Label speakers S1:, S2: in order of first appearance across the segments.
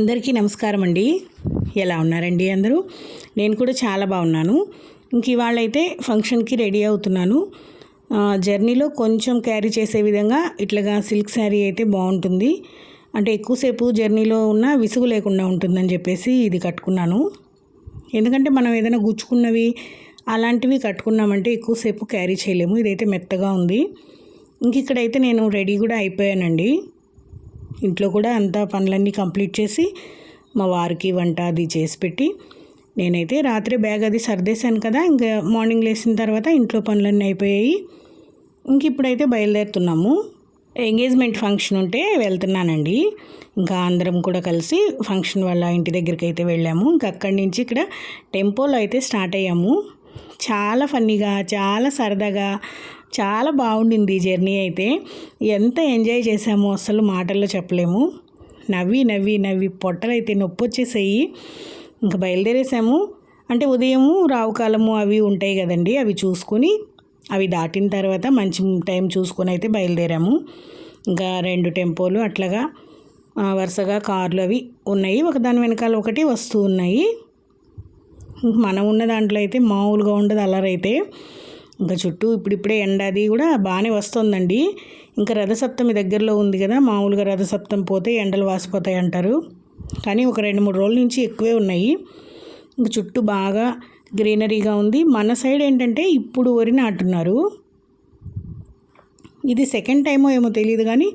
S1: అందరికీ నమస్కారం అండి ఎలా ఉన్నారండి అందరూ? నేను కూడా చాలా బాగున్నాను. ఇంక ఇవాళైతే ఫంక్షన్కి రెడీ అవుతున్నాను. జర్నీలో కొంచెం క్యారీ చేసే విధంగా ఇట్లాగా సిల్క్ శారీ అయితే బాగుంటుంది. అంటే ఎక్కువసేపు జర్నీలో ఉన్న విసుగు లేకుండా ఉంటుందని చెప్పేసి ఇది కట్టుకున్నాను. ఎందుకంటే మనం ఏదైనా గుచ్చుకున్నవి అలాంటివి కట్టుకున్నామంటే ఎక్కువసేపు క్యారీ చేయలేము. ఇదైతే మెత్తగా ఉంది. ఇంక ఇక్కడైతే నేను రెడీ కూడా అయిపోయానండి. ఇంట్లో కూడా అంతా పనులన్నీ కంప్లీట్ చేసి మా వారికి వంట అది చేసి పెట్టి నేనైతే రాత్రి బ్యాగ్ అది సర్దేశాను కదా ఇంకా మార్నింగ్ లేచిన తర్వాత ఇంట్లో పనులన్నీ అయిపోయాయి. ఇంక ఇప్పుడైతే బయలుదేరుతున్నాము. ఎంగేజ్మెంట్ ఫంక్షన్ ఉంటే వెళ్తున్నానండి. ఇంకా అందరం కూడా కలిసి ఫంక్షన్ వల్ల ఇంటి దగ్గరికి అయితే వెళ్ళాము. ఇంకా అక్కడి నుంచి ఇక్కడ టెంపోలో అయితే స్టార్ట్ అయ్యాము. చాలా ఫన్నీగా చాలా సరదాగా చాలా బాగుండింది ఈ జర్నీ అయితే. ఎంత ఎంజాయ్ చేసామో అసలు మాటల్లో చెప్పలేము. నవ్వి నవ్వి నవ్వి పొట్టలు అయితే నొప్పి వచ్చేసాయి ఇంకా బయలుదేరేసాము. అంటే ఉదయము రావుకాలము అవి ఉంటాయి కదండి అవి చూసుకొని అవి దాటిన తర్వాత మంచి టైం చూసుకొని అయితే బయలుదేరాము. ఇంకా రెండు టెంపోలు అట్లాగా వరుసగా కార్లు అవి ఉన్నాయి. ఒకదాని వెనకాల ఒకటి వస్తూ ఉన్నాయి. మనం ఉన్న దాంట్లో అయితే మామూలుగా ఉండదు అల్లరైతే. ఇంకా చుట్టూ ఇప్పుడిప్పుడే ఎండ అది కూడా బాగానే వస్తుందండి. ఇంకా రథసప్తమి దగ్గరలో ఉంది కదా మామూలుగా రథసప్తం పోతే ఎండలు వాసిపోతాయి అంటారు. కానీ ఒక రెండు మూడు రోజుల నుంచి ఎక్కువే ఉన్నాయి. ఇంకా చుట్టూ బాగా గ్రీనరీగా ఉంది. మన సైడ్ ఏంటంటే ఇప్పుడు వరి నాటున్నారు. ఇది సెకండ్ టైమో ఏమో తెలియదు కానీ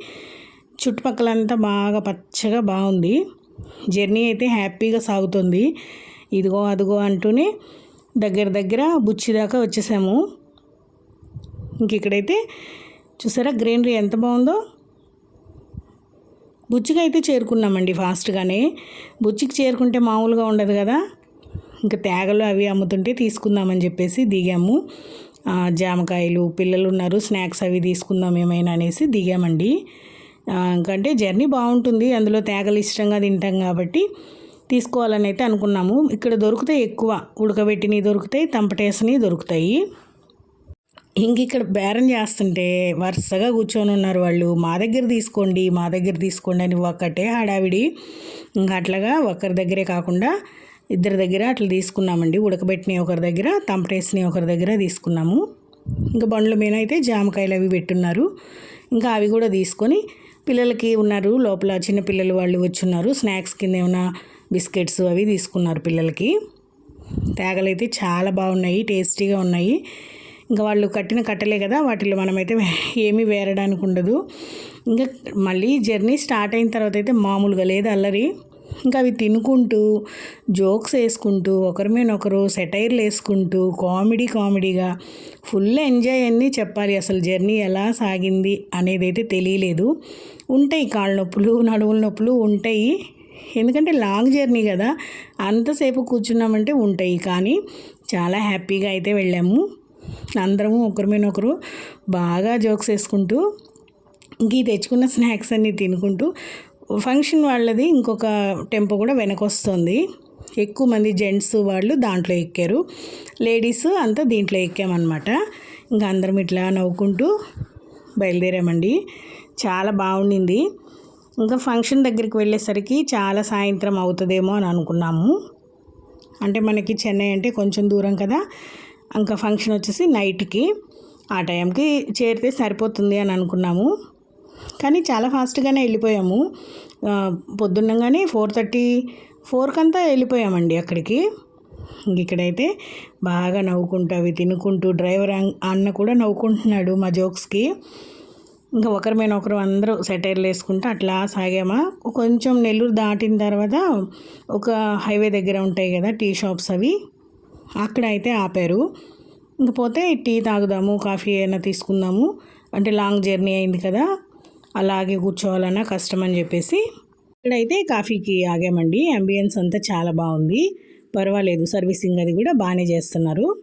S1: చుట్టుపక్కలంతా బాగా పచ్చగా బాగుంది. జర్నీ అయితే హ్యాపీగా సాగుతుంది. ఇదిగో అదిగో అంటూనే దగ్గర దగ్గర బుచ్చి దాకా వచ్చేసాము. ఇంక ఇక్కడైతే చూసారా గ్రీనరీ ఎంత బాగుందో. బుచ్చికి అయితే చేరుకున్నామండి ఫాస్ట్గానే. బుచ్చికి చేరుకుంటే మామూలుగా ఉండదు కదా. ఇంకా తేగలు అవి అమ్ముతుంటే తీసుకుందామని చెప్పేసి దిగాము. జామకాయలు పిల్లలు ఉన్నారు స్నాక్స్ అవి తీసుకుందాం ఏమైనా అనేసి దిగామండి. ఇంకంటే జర్నీ బాగుంటుంది అందులో తేగలు ఇష్టంగా తింటాం కాబట్టి తీసుకోవాలని అయితే అనుకున్నాము. ఇక్కడ దొరుకుతాయి ఎక్కువ ఉడకబెట్టినవి దొరుకుతాయి తంపటేసని దొరుకుతాయి. ఇంక ఇక్కడ బేరం చేస్తుంటే వరుసగా కూర్చొని ఉన్నారు వాళ్ళు. మా దగ్గర తీసుకోండి మా దగ్గర తీసుకోండి అని ఒక్కటే హడావిడి. ఇంకా అట్లాగా ఒకరి దగ్గరే కాకుండా ఇద్దరి దగ్గర అట్లా తీసుకున్నామండి. ఉడకబెట్టినవి ఒకరి దగ్గర తంపటేసినవి ఒకరి దగ్గర తీసుకున్నాము. ఇంకా బండ్ల మీద అయితే జామకాయలు అవి పెట్టున్నారు. ఇంకా అవి కూడా తీసుకొని పిల్లలకి ఉన్నారు. లోపల చిన్న పిల్లలు వాళ్ళు వచ్చున్నారు. స్నాక్స్ కింద ఏమైనా బిస్కెట్స్ అవి తీసుకున్నారు పిల్లలకి. తేగలైతే చాలా బాగున్నాయి టేస్టీగా ఉన్నాయి. ఇంకా వాళ్ళు కట్టిన కట్టలే కదా వాటిలో మనమైతే ఏమీ వేరడానికి ఉండదు. ఇంకా మళ్ళీ జర్నీ స్టార్ట్ అయిన తర్వాత అయితే మామూలుగా లేదు అల్లరి. ఇంకా అవి తినుకుంటూ జోక్స్ వేసుకుంటూ ఒకరి మీద ఒకరు సెటైర్లు వేసుకుంటూ కామెడీ కామెడీగా ఫుల్ ఎంజాయ్ అన్నీ చెప్పాలి అసలు జర్నీ ఎలా సాగింది అనేది అయితే తెలియలేదు. ఉంటాయి కాళ్ళ నొప్పులు నడువుల నొప్పులు ఉంటాయి. ఎందుకంటే లాంగ్ జర్నీ కదా అంతసేపు కూర్చున్నామంటే ఉంటాయి. కానీ చాలా హ్యాపీగా అయితే వెళ్ళాము. అందరము ఒకరి మీద ఒకరు బాగా జోక్స్ వేసుకుంటూ ఇంక తెచ్చుకున్న స్నాక్స్ అన్నీ తినుకుంటూ ఫంక్షన్ వాళ్ళది ఇంకొక టెంపో కూడా వెనకొస్తుంది. ఎక్కువ మంది జెంట్స్ వాళ్ళు దాంట్లో ఎక్కారు. లేడీస్ అంతా దీంట్లో ఎక్కామన్నమాట. ఇంకా అందరం ఇట్లా నవ్వుకుంటూ బయలుదేరామండి. చాలా బాగుండింది. ఇంకా ఫంక్షన్ దగ్గరికి వెళ్ళేసరికి చాలా సాయంత్రం అవుతుందేమో అని అనుకున్నాము. అంటే మనకి చెన్నై అంటే కొంచెం దూరం కదా. ఇంకా ఫంక్షన్ వచ్చేసి నైట్కి. ఆ టైంకి చేరితే సరిపోతుంది అని అనుకున్నాము. కానీ చాలా ఫాస్ట్గానే వెళ్ళిపోయాము. పొద్దున్నగానే ఫోర్ థర్టీ ఫోర్కి అంతా వెళ్ళిపోయామండి అక్కడికి. ఇక్కడైతే బాగా నవ్వుకుంటూ అవి తినుకుంటూ డ్రైవర్ అన్- అన్న కూడా నవ్వుకుంటున్నాడు మా జోక్స్కి. ఇంకా ఒకరి మీద ఒకరు అందరూ సెటైర్లు వేసుకుంటూ అట్లా సాగామా. కొంచెం నెల్లూరు దాటిన తర్వాత ఒక హైవే దగ్గర ఉంటాయి కదా టీ షాప్స్ అవి. అక్కడ అయితే ఆపారు. ఇంక పోతే టీ తాగుదాము కాఫీ అయినా తీసుకుందాము. అంటే లాంగ్ జర్నీ అయింది కదా అలాగే కూర్చోవాలన్నా కష్టం అని చెప్పేసి ఇక్కడైతే కాఫీకి ఆగామండి. అంబియన్స్ అంతా చాలా బాగుంది. పర్వాలేదు సర్వీసింగ్ అది కూడా బాగానే చేస్తున్నారు.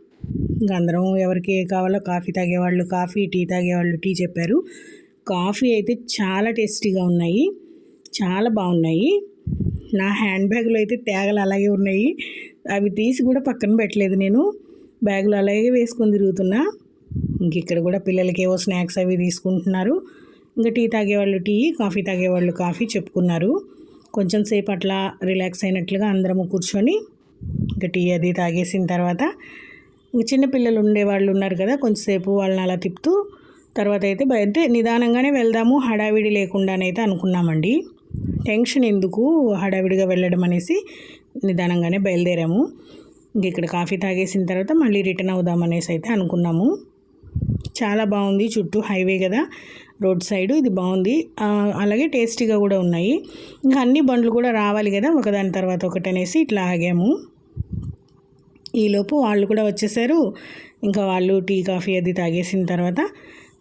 S1: ఇంకా అందరం ఎవరికి కావాలో కాఫీ తాగేవాళ్ళు కాఫీ టీ తాగేవాళ్ళు టీ చెప్పారు. కాఫీ అయితే చాలా టేస్టీగా ఉన్నాయి. చాలా బాగున్నాయి. నా హ్యాండ్ బ్యాగ్లో అయితే తేగలు అలాగే ఉన్నాయి. అవి తీసి కూడా పక్కన పెట్టలేదు నేను. బ్యాగులు అలాగే వేసుకొని తిరుగుతున్నా. ఇంక ఇక్కడ కూడా పిల్లలకి ఏవో స్నాక్స్ అవి తీసుకుంటున్నారు. ఇంకా టీ తాగేవాళ్ళు టీ కాఫీ తాగేవాళ్ళు కాఫీ చెప్పుకున్నారు. కొంచెం సేపు అట్లా రిలాక్స్ అయినట్లుగా అందరము కూర్చొని ఇంకా టీ అది తాగేసిన తర్వాత ఇంక చిన్నపిల్లలు ఉండేవాళ్ళు ఉన్నారు కదా కొంచెంసేపు వాళ్ళని అలా తిప్పుతూ తర్వాత అయితే అంటే నిదానంగానే వెళ్దాము హడావిడి లేకుండానైతే అనుకున్నామండి. టెన్షన్ ఎందుకు హడావిడిగా వెళ్ళడం అనేసి నిదానంగానే బయలుదేరాము. ఇంక ఇక్కడ కాఫీ తాగేసిన తర్వాత మళ్ళీ రిటర్న్ అవుదాం అనేసి అయితే అనుకున్నాము. చాలా బాగుంది చుట్టూ హైవే కదా రోడ్ సైడ్ ఇది బాగుంది. అలాగే టేస్టీగా కూడా ఉన్నాయి. ఇంకా అన్ని బండ్లు కూడా రావాలి కదా ఒకదాని తర్వాత ఒకటి అనేసి ఇట్లా ఆగాము. ఈలోపు వాళ్ళు కూడా వచ్చేసారు. ఇంకా వాళ్ళు టీ కాఫీ అది తాగేసిన తర్వాత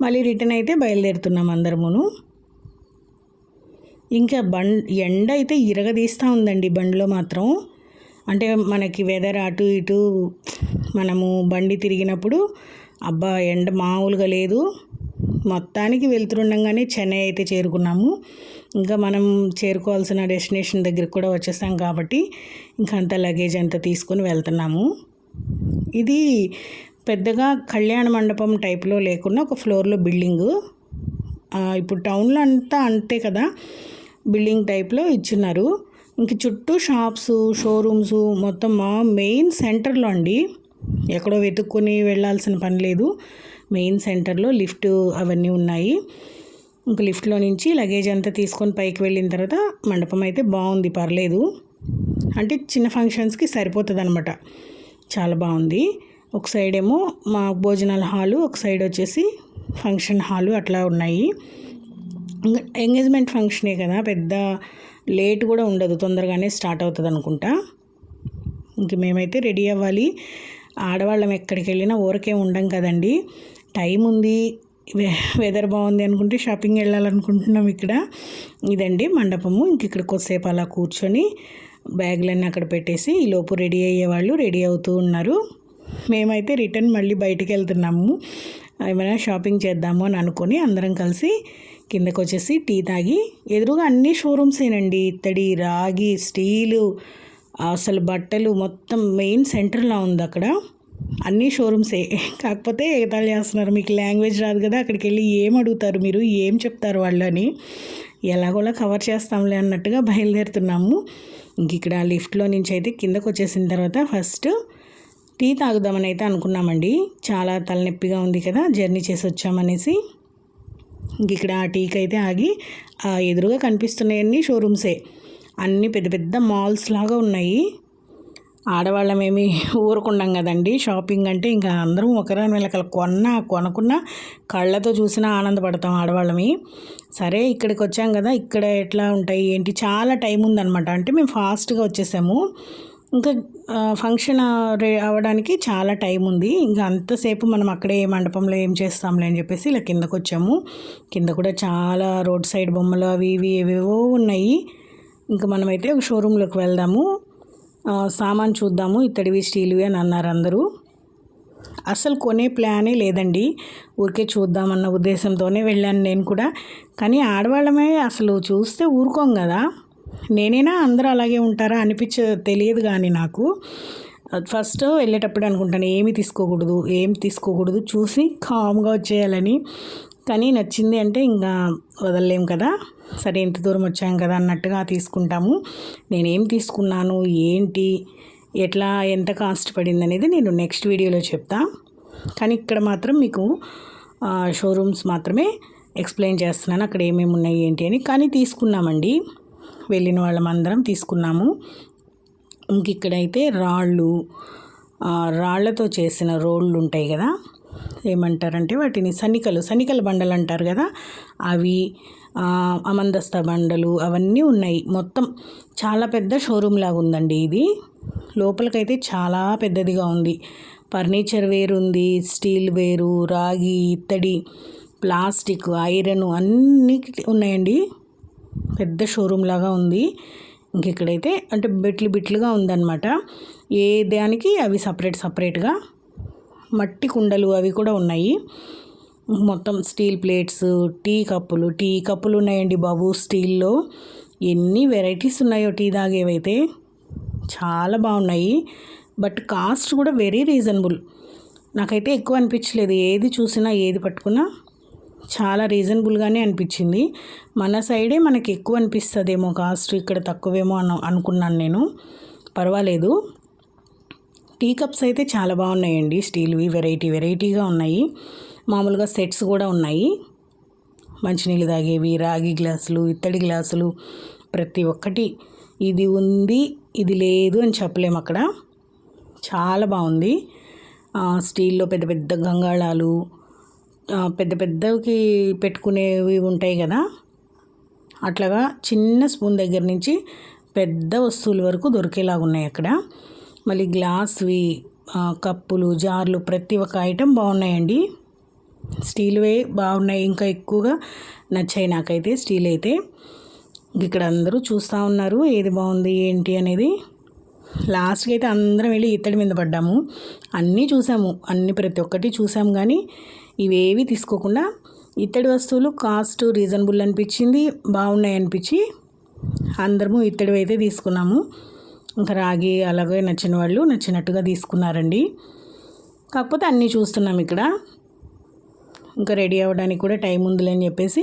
S1: మళ్ళీ రిటర్న్ అయితే బయలుదేరుతున్నాం అందరమును. ఇంకా బండ్ ఎండ అయితే ఇరగదీస్తూ ఉందండి బండిలో మాత్రం. అంటే మనకి వెదర్ అటు ఇటు మనము బండి తిరిగినప్పుడు అబ్బా ఎండ మామూలుగా లేదు. మొత్తానికి వెళ్తుండగానే చెన్నై అయితే చేరుకున్నాము. ఇంకా మనం చేరుకోవాల్సిన డెస్టినేషన్ దగ్గరికి కూడా వచ్చేసాం కాబట్టి ఇంకా అంత లగేజ్ అంతా తీసుకొని వెళ్తున్నాము. ఇది పెద్దగా కళ్యాణ మండపం టైప్లో లేకుండా ఒక ఫ్లోర్లో బిల్డింగు. ఇప్పుడు టౌన్లో అంతా అంతే కదా. బిల్డింగ్ టైప్లో ఇచ్చున్నారు. ఇంక చుట్టూ షాప్స్ షోరూమ్స్ మొత్తం మా మెయిన్ సెంటర్లో అండి. ఎక్కడో వెతుక్కొని వెళ్ళాల్సిన పని లేదు. మెయిన్ సెంటర్లో లిఫ్ట్ అవన్నీ ఉన్నాయి. ఇంక లిఫ్ట్లో నుంచి లగేజ్ అంతా తీసుకొని పైకి వెళ్ళిన తర్వాత మండపం అయితే బాగుంది పర్లేదు. అంటే చిన్న ఫంక్షన్స్కి సరిపోతుంది అనమాట చాలా బాగుంది. ఒక సైడ్ ఏమో మా భోజనాల హాలు ఒక సైడ్ వచ్చేసి ఫంక్షన్ హాలు అట్లా ఉన్నాయి. ఎంగేజ్మెంట్ ఫంక్షనే కదా పెద్ద లేట్ కూడా ఉండదు తొందరగానే స్టార్ట్ అవుతుంది అనుకుంటా. ఇంక మేమైతే రెడీ అవ్వాలి. ఆడవాళ్ళం ఎక్కడికి వెళ్ళినా ఊరికే ఉండం కదండి. టైం ఉంది వెదర్ బాగుంది అనుకుంటే షాపింగ్ వెళ్ళాలనుకుంటున్నాం ఇక్కడ. ఇదండి మండపము. ఇంక ఇక్కడ కొద్దిసేపు అలా కూర్చొని బ్యాగులన్నీ అక్కడ పెట్టేసి ఈ లోపు రెడీ అయ్యేవాళ్ళు రెడీ అవుతూ ఉన్నారు. మేమైతే రిటర్న్ మళ్ళీ బయటికి వెళ్తున్నాము. ఏమైనా షాపింగ్ చేద్దాము అని అనుకొని అందరం కలిసి కిందకు వచ్చేసి టీ తాగి ఎదురుగా అన్ని షోరూమ్సేనండి. ఇత్తడి రాగి స్టీలు అసలు బట్టలు మొత్తం మెయిన్ సెంటర్లో ఉంది అక్కడ అన్ని షోరూమ్సే. కాకపోతే ఎగతాళి చేస్తున్నారు మీకు లాంగ్వేజ్ రాదు కదా అక్కడికి వెళ్ళి ఏం అడుగుతారు మీరు ఏం చెప్తారు వాళ్ళని ఎలాగోలా కవర్ చేస్తాంలే అన్నట్టుగా బయలుదేరుతున్నాము. ఇంక ఇక్కడ లిఫ్ట్లో నుంచి అయితే కిందకు వచ్చేసిన తర్వాత ఫస్ట్ టీ తాగుదామని అయితే అనుకున్నామండి. చాలా తలనొప్పిగా ఉంది కదా జర్నీ చేసి వచ్చామనేసి ఇక్కడ ఆ టీకి అయితే ఆగి ఎదురుగా కనిపిస్తున్నాయన్నీ షోరూమ్సే. అన్నీ పెద్ద పెద్ద మాల్స్ లాగా ఉన్నాయి. ఆడవాళ్ళమేమి ఊరుకున్నాం కదండి. షాపింగ్ అంటే ఇంకా అందరం ఒకరిని వెళ్ళకల. కొన్నా కొనకున్నా కళ్ళతో చూసినా ఆనందపడతాం ఆడవాళ్ళమి. సరే ఇక్కడికి వచ్చాం కదా ఇక్కడ ఎట్లా ఉంటాయి ఏంటి? చాలా టైం ఉందన్నమాట అంటే మేము ఫాస్ట్గా వచ్చేసాము. ఇంకా ఫంక్షన్ రే అవ్వడానికి చాలా టైం ఉంది. ఇంకా అంతసేపు మనం అక్కడే మండపంలో ఏం చేస్తాంలే అని చెప్పేసి ఇలా కిందకు వచ్చాము. కింద కూడా చాలా రోడ్ సైడ్ బొమ్మలు అవి ఇవి ఏవేవో ఉన్నాయి. ఇంకా మనమైతే ఒక షోరూంలోకి వెళ్దాము. సామాన్ చూద్దాము. ఇత్తడివి స్టీల్వి అని అన్నారు అందరూ. అసలు కొనే ప్లానే లేదండి. ఊరికే చూద్దామన్న ఉద్దేశంతోనే వెళ్ళాను నేను కూడా. కానీ ఆడవాళ్ళమే అసలు చూస్తే ఊరుకోం కదా. నేనైనా అందరూ అలాగే ఉంటారా అనిపించ తెలియదు కానీ నాకు. ఫస్ట్ వెళ్ళేటప్పుడు అనుకుంటాను ఏమి తీసుకోకూడదు ఏం తీసుకోకూడదు చూసి కామ్గా వచ్చేయాలని. కానీ నచ్చింది అంటే ఇంకా వదలలేం కదా సరే ఇంత దూరం వచ్చాం కదా అన్నట్టుగా తీసుకుంటాము. నేనేం తీసుకున్నాను ఏంటి ఎట్లా ఎంత కాస్ట్ పడింది అనేది నేను నెక్స్ట్ వీడియోలో చెప్తా. కానీ ఇక్కడ మాత్రం మీకు షోరూమ్స్ మాత్రమే ఎక్స్ప్లెయిన్ చేస్తున్నాను అక్కడ ఏమేమి ఉన్నాయి ఏంటి అని. కానీ తీసుకున్నామండి. వెళ్ళిన వాళ్ళం అందరం తీసుకున్నాము. ఇంక ఇక్కడైతే రాళ్ళు రాళ్ళతో చేసిన రోళ్ళు ఉంటాయి కదా. ఏమంటారంటే వాటిని సన్నికలు సన్నికల బండలు అంటారు కదా. అవి అమందస్త బండలు అవన్నీ ఉన్నాయి. మొత్తం చాలా పెద్ద షోరూమ్ లాగా ఉందండి ఇది. లోపలికైతే చాలా పెద్దదిగా ఉంది. ఫర్నిచర్ వేరు ఉంది స్టీల్ వేరు రాగి ఇత్తడి ప్లాస్టిక్ ఐరన్ అన్నీ ఉన్నాయండి. పెద్ద షోరూమ్ లాగా ఉంది. ఇంక ఇక్కడైతే అంటే బిట్లు బిట్లుగా ఉందన్నమాట. ఏ దానికి అవి సపరేట్ సపరేట్గా మట్టి కుండలు అవి కూడా ఉన్నాయి. మొత్తం స్టీల్ ప్లేట్స్ టీ కప్పులు టీ కప్పులు ఉన్నాయండి బాబు స్టీల్లో ఎన్ని వెరైటీస్ ఉన్నాయో టీ తాగేవైతే. చాలా బాగున్నాయి. బట్ కాస్ట్ కూడా వెరీ రీజనబుల్ నాకైతే ఎక్కువ అనిపించలేదు. ఏది చూసినా ఏది పట్టుకున్నా. చాలా రీజనబుల్గానే అనిపించింది. మన సైడే మనకి ఎక్కువ అనిపిస్తుందేమో కాస్ట్ ఇక్కడ తక్కువేమో అను అనుకున్నాను నేను. పర్వాలేదు. టీ కప్స్ అయితే చాలా బాగున్నాయండి. స్టీల్వి వెరైటీ వెరైటీగా ఉన్నాయి. మామూలుగా సెట్స్ కూడా ఉన్నాయి. మంచినీళ్ళు తాగేవి రాగి గ్లాసులు ఇత్తడి గ్లాసులు ప్రతి ఒక్కటి. ఇది ఉంది ఇది లేదు అని చెప్పలేము అక్కడ. చాలా బాగుంది. స్టీల్లో పెద్ద పెద్ద గంగాళాలు పెద్ద పెద్దవి పెట్టుకునేవి ఉంటాయి కదా. అట్లాగా చిన్న స్పూన్ దగ్గర నుంచి పెద్ద వస్తువుల వరకు దొరికేలాగా ఉన్నాయి అక్కడ. మళ్ళీ గ్లాస్వి కప్పులు జార్లు ప్రతి ఒక్క ఐటెం బాగున్నాయండి. స్టీల్వే బాగున్నాయి. ఇంకా ఎక్కువగా నచ్చాయి నాకైతే స్టీల్ అయితే. ఇక్కడ అందరూ చూస్తూ ఉన్నారు ఏది బాగుంది ఏంటి అనేది. లాస్ట్కి అయితే అందరం వెళ్ళి ఇత్తడి మీద పడ్డాము. అన్నీ చూసాము. అన్ని ప్రతి ఒక్కటి చూసాము కానీ ఇవేవి తీసుకోకుండా ఇత్తడి వస్తువులు కాస్ట్ రీజనబుల్ అనిపించింది బాగున్నాయి అనిపించి అందరము ఇత్తడివి అయితే తీసుకున్నాము. ఇంకా రాగి అలాగే నచ్చిన వాళ్ళు నచ్చినట్టుగా తీసుకున్నారండి. కాకపోతే అన్నీ చూస్తున్నాం ఇక్కడ. ఇంకా రెడీ అవ్వడానికి కూడా టైం ఉందిలే అని చెప్పేసి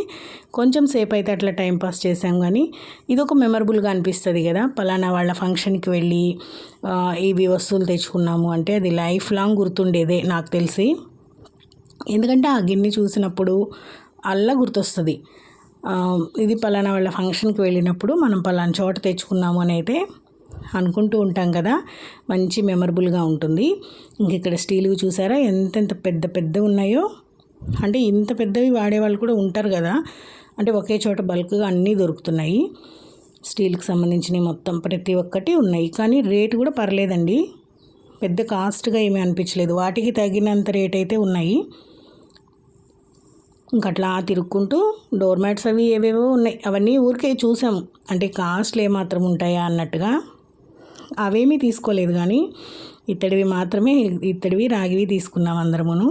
S1: కొంచెం సేపు అయితే అట్లా టైం పాస్ చేసాం కానీ ఇది ఒక మెమరబుల్గా అనిపిస్తుంది కదా. పలానా వాళ్ళ ఫంక్షన్కి వెళ్ళి ఇవి వస్తువులు తెచ్చుకున్నాము అంటే అది లైఫ్ లాంగ్ గుర్తుండేదే నాకు తెలిసి. ఎందుకంటే ఆ గిన్నె చూసినప్పుడు అల్లా గుర్తొస్తుంది. ఇది పలానా వాళ్ళ ఫంక్షన్కి వెళ్ళినప్పుడు మనం పలానా చోట తెచ్చుకున్నాము అని అయితే అనుకుంటూ ఉంటాం కదా. మంచి మెమరబుల్గా ఉంటుంది. ఇంక ఇక్కడ స్టీల్వి చూసారా? ఎంతెంత పెద్ద పెద్ద ఉన్నాయో. అంటే ఇంత పెద్దవి వాడేవాళ్ళు కూడా ఉంటారు కదా. అంటే ఒకే చోట బల్క్గా అన్నీ దొరుకుతున్నాయి. స్టీల్కి సంబంధించినవి మొత్తం ప్రతి ఒక్కటి ఉన్నాయి. కానీ రేటు కూడా పర్లేదండి. పెద్ద కాస్ట్గా ఏమీ అనిపించలేదు. వాటికి తగినంత రేట్ అయితే ఉన్నాయి. ఇంక అట్లా తిరుక్కుంటూ డోర్ మ్యాట్స్ అవి ఏవేవో ఉన్నాయి. అవన్నీ ఊరికే చూసాము అంటే కాస్ట్లు ఏమాత్రం ఉంటాయా అన్నట్టుగా. అవేమీ తీసుకోలేదు కానీ ఇత్తడివి మాత్రమే ఇత్తడివి రాగివి తీసుకున్నాం అందరమును.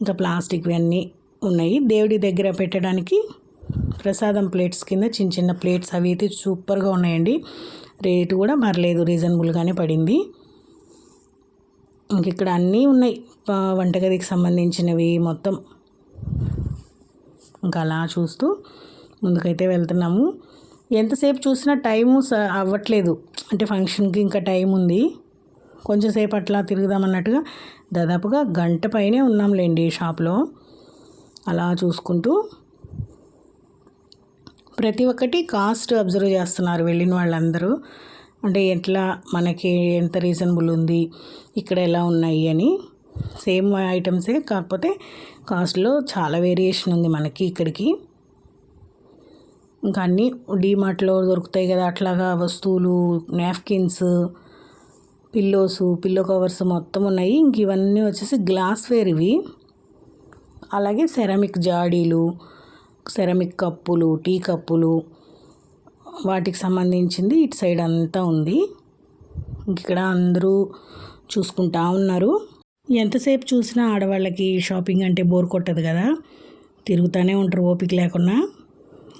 S1: ఇంకా ప్లాస్టిక్వి అన్నీ ఉన్నాయి. దేవుడి దగ్గర పెట్టడానికి ప్రసాదం ప్లేట్స్ కింద చిన్న చిన్న ప్లేట్స్ అవి అయితే సూపర్గా ఉన్నాయండి. రేటు కూడా పర్లేదు రీజనబుల్గానే పడింది. ఇంక ఇక్కడ అన్నీ ఉన్నాయి. వంటగదికి సంబంధించినవి మొత్తం. ఇంకా అలా చూస్తూ ముందుకైతే వెళ్తున్నాము. ఎంతసేపు చూసినా టైము స- అవ్వట్లేదు. అంటే ఫంక్షన్కి ఇంకా టైం ఉంది. కొంచెంసేపు అట్లా తిరుగుదామన్నట్టుగా దాదాపుగా గంట పైనే ఉన్నాంలేండి షాప్లో. అలా చూసుకుంటూ ప్రతి ఒక్కటి కాస్ట్ అబ్జర్వ్ చేస్తున్నారు వెళ్ళిన వాళ్ళందరూ. అంటే ఎట్లా మనకి ఎంత రీజనబుల్ ఉంది ఇక్కడ ఎలా ఉన్నాయి అని. సేమ్ ఐటమ్సే కాకపోతే కాస్ట్లో చాలా వేరియేషన్ ఉంది మనకి ఇక్కడికి. ఇంకా అన్నీ డీమార్ట్లో దొరుకుతాయి కదా అట్లాగా వస్తువులు నాప్కిన్స్ పిల్లోస్ పిల్లో కవర్స్ మొత్తం ఉన్నాయి. ఇంక ఇవన్నీ వచ్చేసి గ్లాస్ వేర్ ఇవి. అలాగే సెరామిక్ జాడీలు సెరామిక్ కప్పులు టీ కప్పులు వాటికి సంబంధించింది ఇటు సైడ్ అంతా ఉంది. ఇంక ఇక్కడ అందరూ చూసుకుంటా ఉన్నారు. ఎంతసేపు చూసినా ఆడవాళ్ళకి షాపింగ్ అంటే బోర్ కొట్టదు కదా? తిరుగుతూనే ఉంటారు ఓపిక లేకుండా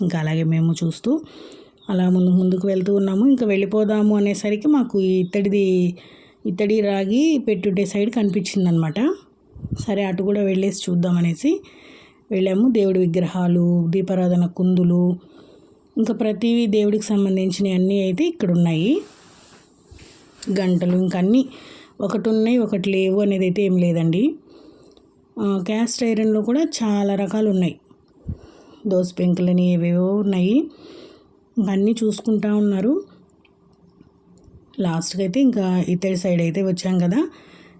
S1: ఇంకా అలాగే మేము చూస్తూ అలా ముందు ముందుకు వెళ్తూ ఉన్నాము. ఇంకా వెళ్ళిపోదాము అనేసరికి మాకు ఇత్తడిది ఇత్తడి రాగి పెట్టుండే సైడ్ కనిపించింది అనమాట సరే అటు కూడా వెళ్ళేసి చూద్దామనేసి వెళ్ళాము. దేవుడి విగ్రహాలు దీపారాధన కుందులు ఇంకా ప్రతి దేవుడికి సంబంధించినవి అన్నీ అయితే ఇక్కడ ఉన్నాయి గంటలు ఇంకా అన్నీ ఒకటి ఉన్నాయి ఒకటి లేవు అనేది అయితే ఏం లేదండి. క్యాస్ట్ ఐరన్లో కూడా చాలా రకాలు ఉన్నాయి దోస పెంకులని ఏవేవో ఉన్నాయి. అన్నీ చూసుకుంటా ఉన్నారు. లాస్ట్కి అయితే ఇంకా ఇతడి సైడ్ అయితే వచ్చాం కదా.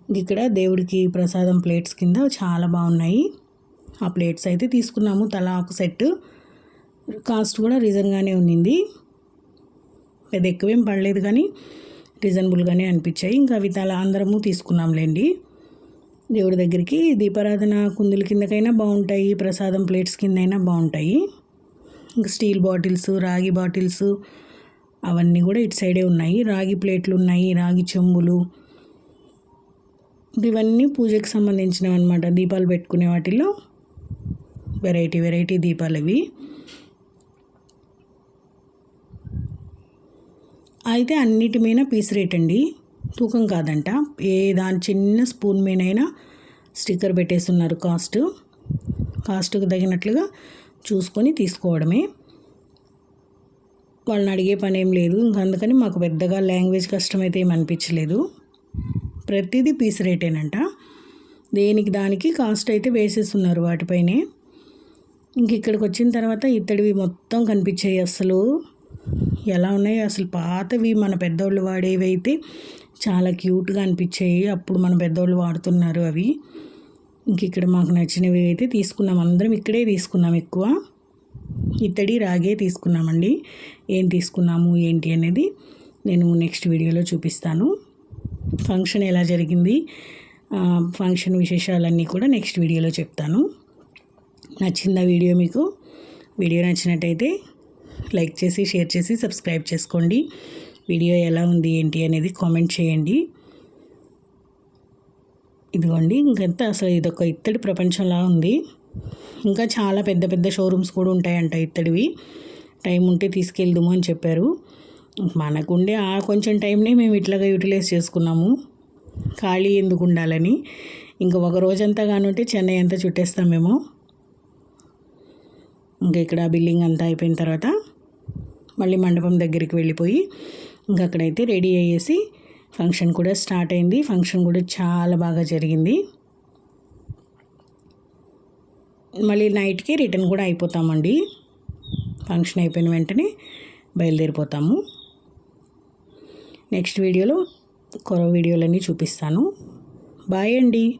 S1: ఇంక ఇక్కడ దేవుడికి ప్రసాదం ప్లేట్స్ కింద చాలా బాగున్నాయి. ఆ ప్లేట్స్ అయితే తీసుకున్నాము. తలా ఒక సెట్ కాస్ట్ కూడా రీజన్గానే ఉన్నింది. పెద్ద ఎక్కువేం పడలేదు కానీ రీజనబుల్గానే అనిపించాయి. ఇంకా అవి తల అందరము తీసుకున్నాంలేండి. దేవుడి దగ్గరికి దీపారాధన కుందుల కిందకైనా బాగుంటాయి. ప్రసాదం ప్లేట్స్ కిందైనా బాగుంటాయి. ఇంకా స్టీల్ బాటిల్స్ రాగి బాటిల్స్ అవన్నీ కూడా ఇటు సైడే ఉన్నాయి. రాగి ప్లేట్లు ఉన్నాయి రాగి చెంబులు. ఇవన్నీ పూజకి సంబంధించినవి అనమాట దీపాలు పెట్టుకునే వాటిలో వెరైటీ వెరైటీ దీపాలు ఇవి అయితే అన్నిటి మీద పీస్ రేట్ అండి. తూకం కాదంట. ఏ దాని చిన్న స్పూన్ మీదైనా స్టిక్కర్ పెట్టేస్తున్నారు కాస్ట్. కాస్ట్కి తగినట్లుగా చూసుకొని తీసుకోవడమే. వాళ్ళని అడిగే పని ఏం లేదు అందుకని మాకు పెద్దగా లాంగ్వేజ్ కష్టమైతే ఏం అనిపించలేదు. ప్రతిదీ పీస్ రేటేనంట. దేనికి దానికి కాస్ట్ అయితే వేసేస్తున్నారు వాటిపైనే. ఇంక ఇక్కడికి వచ్చిన తర్వాత ఇత్తడివి మొత్తం కనిపించాయి అసలు ఎలా ఉన్నాయి? అసలు పాతవి మన పెద్దోళ్ళు వాడేవి అయితే చాలా క్యూట్గా అనిపించాయి అప్పుడు మన పెద్దోళ్ళు వాడుతున్నారు అవి. ఇంక ఇక్కడ మాకు నచ్చినవి అయితే తీసుకున్నాం. అందరం ఇక్కడే తీసుకున్నాం ఎక్కువ. ఇత్తడి రాగే తీసుకున్నామండి. ఏం తీసుకున్నాము ఏంటి అనేది నేను నెక్స్ట్ వీడియోలో చూపిస్తాను. ఫంక్షన్ ఎలా జరిగింది? ఫంక్షన్ విశేషాలన్నీ కూడా నెక్స్ట్ వీడియోలో చెప్తాను. నచ్చిందా వీడియో మీకు? వీడియో నచ్చినట్టయితే లైక్ చేసి షేర్ చేసి సబ్స్క్రైబ్ చేసుకోండి. వీడియో ఎలా ఉంది ఏంటి అనేది కామెంట్ చేయండి. ఇదిగోండి ఇంకంతా అసలు ఇదొక ఇత్తడి ప్రపంచంలా ఉంది. ఇంకా చాలా పెద్ద పెద్ద షోరూమ్స్ కూడా ఉంటాయంట ఇత్తడివి. టైం ఉంటే తీసుకెళ్దాము అని చెప్పారు. మనకుండే ఆ కొంచెం టైంనే మేము ఇట్లాగా యూటిలైజ్ చేసుకున్నాము. ఖాళీ ఎందుకు ఉండాలని. ఇంకా ఒక రోజంతా కానుంటే చెన్నై అంతా చుట్టేస్తాం మేము. ఇంకా ఇక్కడ బిల్లింగ్ అంతా అయిపోయిన తర్వాత మళ్ళీ మండపం దగ్గరికి వెళ్ళిపోయి ఇంకా అక్కడైతే రెడీ అయ్యేసి ఫంక్షన్ కూడా స్టార్ట్ అయింది. ఫంక్షన్ కూడా చాలా బాగా జరిగింది. మళ్ళీ నైట్కి రిటర్న్ కూడా అయిపోతామండి. ఫంక్షన్ అయిపోయిన వెంటనే బయలుదేరిపోతాము. నెక్స్ట్ వీడియోలో కొరవ వీడియోలన్నీ చూపిస్తాను. బాయ్ అండి.